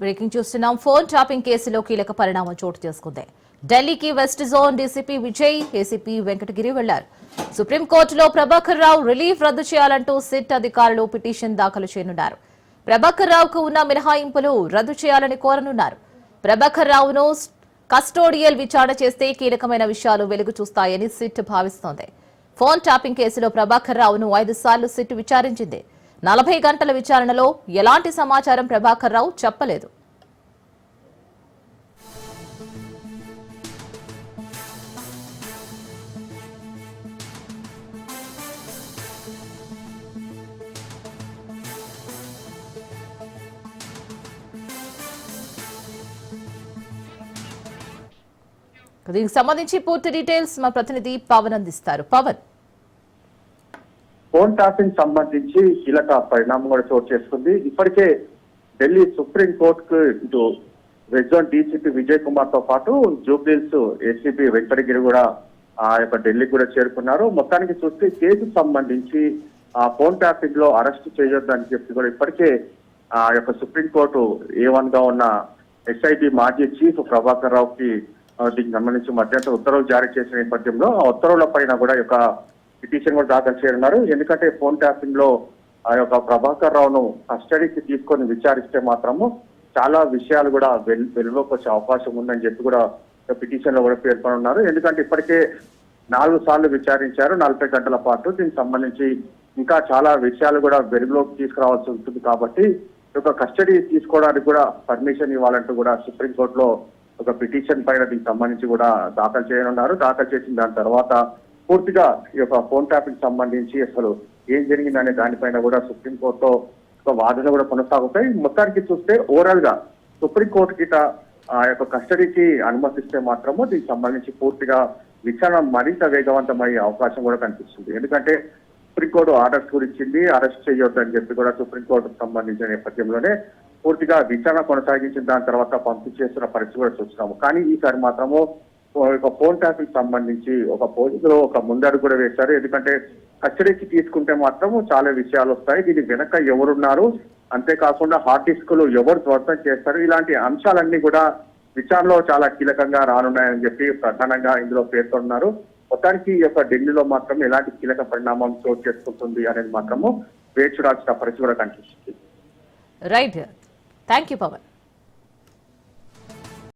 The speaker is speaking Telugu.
బ్రేకింగ్ చూస్తున్నాం ఫోన్ టాపింగ్ కేసులో కీలక పరిణామం చోటు చేసుకుంది. ఢిల్లీకి west zone DCP Vijay ACP Venkatagiri వెళ్ళారు. సుప్రీంకోర్టులో ప్రభాకర్ రావు రిలీఫ్ రద్దు చేయాలంటూ సిట్ అధికారులు పిటిషన్ దాఖలు చేయనున్నారు. ప్రభాకర్ రావుకు ఉన్న మినహాయింపులు రద్దు చేయాలని కోరనున్నారు. ప్రభాకర్ రావును కస్టోడియల్ విచారణ చేస్తే కీలకమైన విషయాలు వెలుగు చూస్తాయని సిట్ భావిస్తోంది. ఫోన్ టాపింగ్ కేసులో ప్రభాకర్ రావును ఐదు సార్లు సిట్ విచారించింది. నలభై గంటల విచారణలో ఎలాంటి సమాచారం ప్రభాకర్ రావు చెప్పలేదు. దీనికి సంబంధించి పూర్తి డీటెయిల్స్ మా ప్రతినిధి పవన్ అందిస్తారు. పవన్. ఫోన్ ట్యాపింగ్ సంబంధించి కీలక పరిణామం కూడా చోటు చేసుకుంది. ఇప్పటికే ఢిల్లీ సుప్రీం కోర్టుకు ఇటు రెడ్ డీసీపీ విజయ్ కుమార్తో పాటు జూబ్లీస్ ఏసీపీ వెంకటగిరి కూడా ఆ యొక్క ఢిల్లీకి కూడా చేరుకున్నారు. మొత్తానికి చూస్తే కేసుకు సంబంధించి ఆ ఫోన్ ట్యాపింగ్లో అరెస్ట్ చేయొద్దని చెప్పి కూడా ఇప్పటికే ఆ యొక్క సుప్రీం కోర్టు ఏ వన్గా ఉన్న ఎస్ఐబి మాజీ చీఫ్ ప్రభాకర్ రావుకి దీనికి సంబంధించి మధ్యంతర ఉత్తర్వులు జారీ చేసిన నేపథ్యంలో ఆ ఉత్తర్వుల పైన కూడా యొక్క పిటిషన్ కూడా దాఖలు చేయనున్నారు. ఎందుకంటే ఫోన్ ట్యాపింగ్లో ఆ యొక్క ప్రభాకర్ రావును కస్టడీకి తీసుకొని విచారిస్తే మాత్రము చాలా విషయాలు కూడా వెల్ వెలుగులోకి వచ్చే అవకాశం ఉందని చెప్పి కూడా పిటిషన్లో కూడా పేర్కొని ఉన్నారు ఎందుకంటే ఇప్పటికే నాలుగు సార్లు విచారించారు. నలభై గంటల పాటు దీనికి సంబంధించి ఇంకా చాలా విషయాలు కూడా వెలుగులోకి తీసుకురావాల్సి ఉంటుంది కాబట్టి ఒక యొక్క కస్టడీ తీసుకోవడానికి కూడా పర్మిషన్ ఇవ్వాలంటూ కూడా సుప్రీంకోర్టులో ఒక పిటిషన్ పైన దీనికి సంబంధించి కూడా దాఖలు చేయనున్నారు. దాఖలు చేసిన దాని తర్వాత పూర్తిగా ఈ యొక్క ఫోన్ ట్యాపింగ్ సంబంధించి అసలు ఏం జరిగిందనే దానిపైన కూడా సుప్రీంకోర్టులో ఒక వాదన కూడా కొనసాగుతాయి. మొత్తానికి చూస్తే ఓవరాల్గా సుప్రీంకోర్టు కిట ఆ యొక్క కస్టడీకి అనుమతిస్తే మాత్రము దీనికి సంబంధించి పూర్తిగా విచారణ మరింత వేగవంతమయ్యే అవకాశం కూడా కనిపిస్తుంది. ఎందుకంటే సుప్రీంకోర్టు ఆర్డర్స్ కూడా ఇచ్చింది అరెస్ట్ చేయొద్దని చెప్పి కూడా సుప్రీంకోర్టుకు సంబంధించిన నేపథ్యంలోనే పూర్తిగా విచారణ కొనసాగించిన దాని తర్వాత పంపించేస్తున్న పరిస్థితి కూడా చూస్తున్నాము. కానీ ఈసారి మాత్రము ఒక ఫోన్ ట్యాపింగ్ సంబంధించి ఒక పోలీసులో ఒక ముందడుగు కూడా వేశారు. ఎందుకంటే కస్టడీకి తీసుకుంటే మాత్రం చాలా విషయాలు వస్తాయి. దీని వెనక ఎవరున్నారు? అంతేకాకుండా హార్డ్ డిస్క్లు ఎవరు ధ్వంసం చేస్తారు? ఇలాంటి అంశాలన్నీ కూడా విచారణలో చాలా కీలకంగా రానున్నాయని చెప్పి ప్రధానంగా ఇందులో పేర్కొన్నారు. మొత్తానికి ఈ యొక్క ఢిల్లీలో మాత్రం ఎలాంటి కీలక పరిణామం చోటు చేసుకుంటుంది అనేది మాత్రము వేచి చూడాల్సిన పరిస్థితి కూడా కనిపిస్తుంది. రైట్. Thank you Pawan